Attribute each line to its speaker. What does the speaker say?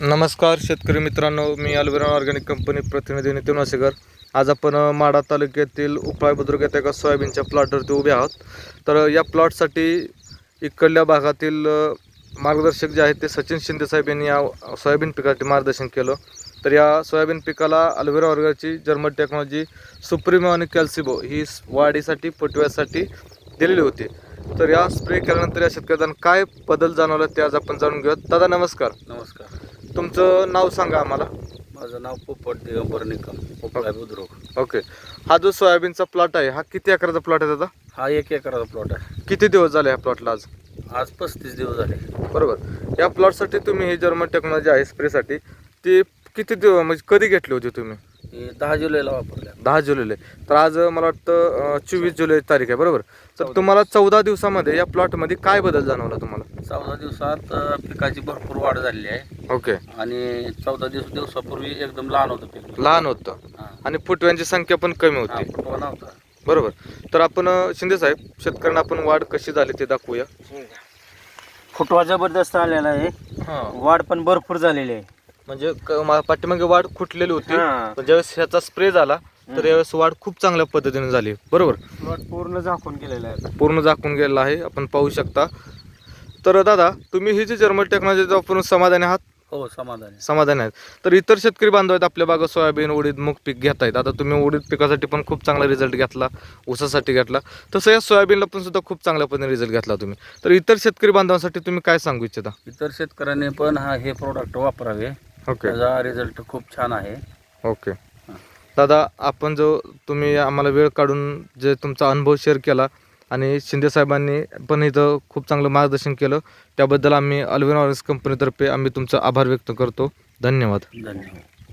Speaker 1: नमस्कार शेतकरी मित्रांनो मी अल्बेरा ऑर्गॅनिक कंपनी प्रतिनिधी नितीन वासेकर. आज आपण माडा माढा तालुक्यातील उपाय बुद्रुक येथे एका सोयाबीनच्या प्लॉटवरती उभे आहोत. तर या प्लॉटसाठी इकडल्या भागातील मार्गदर्शक जे आहेत ते सचिन शिंदे साहेब यांनी या सोयाबीन पिकासाठी मार्गदर्शन केलं. तर या सोयाबीन पिकाला अल्विरा ऑर्गॅची जर्मन टेक्नॉलॉजी सुप्रिमो आणि कॅल्सिबो ही वाढीसाठी फुटव्यासाठी दिलेली होती. तर या स्प्रे केल्यानंतर या शेतकऱ्यांना काय बदल जाणवला ते आज आपण जाणून घेऊयात. दादा नमस्कार.
Speaker 2: नमस्कार.
Speaker 1: तुमचं नाव सांगा आम्हाला.
Speaker 2: माझं नाव पोपट दिगंबर निकम पोपळा बुद्रुक.
Speaker 1: ओके. हा जो सोयाबीनचा प्लॉट आहे हा किती एकराचा प्लॉट आहे दादा?
Speaker 2: हा एक एकराचा प्लॉट आहे.
Speaker 1: किती दिवस झाले ह्या प्लॉटला आज?
Speaker 2: आज पस्तीस दिवस झाले.
Speaker 1: बरोबर. या प्लॉटसाठी तुम्ही ही जर्मन टेक्नॉलॉजी आहे स्प्रेसाठी ती किती दिवस म्हणजे कधी घेतली होती तुम्ही?
Speaker 2: दहा जुलैला वापरल्या.
Speaker 1: दहा जुलैला. तर आज मला वाटतं चोवीस जुलै तारीख आहे बरोबर? तर
Speaker 2: चौदा.
Speaker 1: तुम्हाला चौदा दिवसामध्ये या प्लॉटमध्ये काय बदल जाणवला तुम्हाला?
Speaker 2: चौदा दिवसात पिकाची भरपूर वाढ झालेली आहे.
Speaker 1: ओके.
Speaker 2: आणि चौदा दिवस दिवसापूर्वी एकदम लहान होतं पीक.
Speaker 1: लहान होतं. आणि फुटव्यांची संख्या पण कमी
Speaker 2: हा,
Speaker 1: होती
Speaker 2: फुटवा नव्हता.
Speaker 1: बरोबर. तर आपण शिंदे साहेब शेतकऱ्यांना आपण वाढ कशी झाली ते दाखवूया.
Speaker 3: फुटवा जबरदस्त आलेला आहे.
Speaker 1: हां.
Speaker 3: वाढ पण भरपूर झालेली आहे.
Speaker 1: म्हणजे क- मा- पाठीमागे वाढ खुटलेली होती.
Speaker 3: हा.
Speaker 1: पण ज्यावेळेस ह्याचा स्प्रे झाला तर यावेळेस वाढ खूप चांगल्या पद्धतीने झाली. बरोबर?
Speaker 3: प्लॉट पूर्ण झाकून गेलेला आहे.
Speaker 1: पूर्ण झाकून गेलेला आहे. आपण पाहू शकता. तर दादा तुम्ही ही जी जर्मन टेक्नॉलॉजी वापरून समाधानी आहात?
Speaker 2: हो समाधान. आहे
Speaker 1: समाधानी आहेत. तर इतर शेतकरी बांधव आहेत आपल्या बागा सोयाबीन उडीद मूग पीक घेत आहेत आता तुम्ही उडीद पिकासाठी पण खूप चांगला रिझल्ट घेतला ऊसासाठी घेतला. तसं या सोयाबीनला पण सुद्धा खूप चांगल्या पद्धतीने रिझल्ट घेतला तुम्ही. तर इतर शेतकरी बांधवांसाठी तुम्ही काय सांगू इच्छिता?
Speaker 2: इतर शेतकऱ्यांनी पण हा हे प्रोडक्ट वापरावे.
Speaker 1: ओके.
Speaker 2: त्याचा रिझल्ट खूप छान आहे.
Speaker 1: ओके. दादा आपण जो तुम्ही आम्हाला वेळ काढून जे तुमचा अनुभव शेअर केला आणि शिंदे साहेबांनी पण इथं खूप चांगलं मार्गदर्शन केलं त्याबद्दल आम्ही अल्विन ऑरेंज कंपनीतर्फे आम्ही तुमचा आभार व्यक्त करतो. धन्यवाद.
Speaker 2: धन्यवाद.